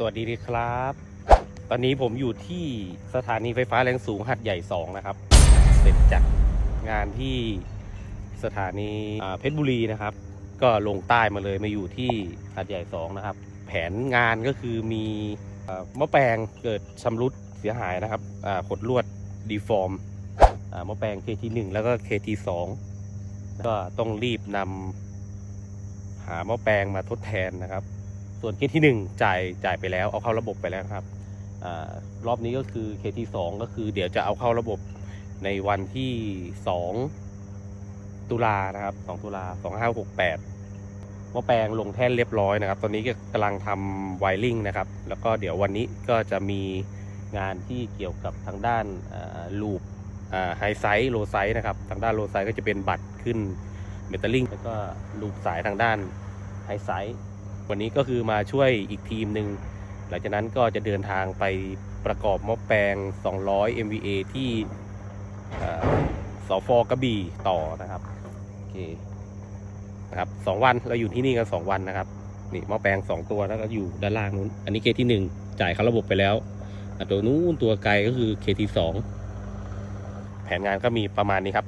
สวัสดีครับ ตอนนี้ผมอยู่ที่สถานีไฟฟ้าแรงสูงหัดใหญ่ 2 นะครับ เสร็จจากงานที่สถานีเพชรบุรีนะครับ ก็ลงใต้มาเลยมาอยู่ที่หัดใหญ่ 2 นะครับ แผนงานก็คือมีม้อแปลงเกิดชำรุดเสียหายนะครับขดลวดดีฟอร์มม้อแปลง KT1 แล้วก็ KT2 ก็ต้องรีบนำหาหม้อแปลงมาทดแทนนะครับ ส่วน KT 1จ่ายจ่ายไปแล้ว เอาเข้าระบบไปแล้วครับอรอบนี้ก็คือ KT 2ก็คือเดี๋ยวจะเอาเข้าระบบในวันที่ 2 ตุลานะครับ 2 ตุลา2568หม้อแปลงลงแท่นเรียบร้อยนะครับ ตอนนี้ก็กำลังทำไวริงนะครับ แล้วก็เดี๋ยววันนี้ก็จะมีงานที่เกี่ยวกับทางด้านลูปไฮไซส์โลไซส์นะครับ ทางด้านโลไซส์ก็จะเป็นบัตรขึ้นเมทัลลิงแล้วก็ลูปสายทางด้านไฮไซส์ วันนี้ก็คือมาช่วยอีกทีมหนึ่งหลังจากนั้นก็จะเดินทางไปประกอบหม้อแปลง 200 MVA ที่เอ่อสฟกระบี่ต่อนะครับโอเคนะครับสองวันเราอยู่ที่นี่กัน 2 วันนะครับนี่หม้อแปลง 2 ตัวแล้วก็อยู่ด้านล่างนู้น อันนี้เคที่ 1 จ่ายเข้าระบบไปแล้วตัวนู้นตัวไกลก็คือ KT 2แผนงานก็มีประมาณนี้ครับ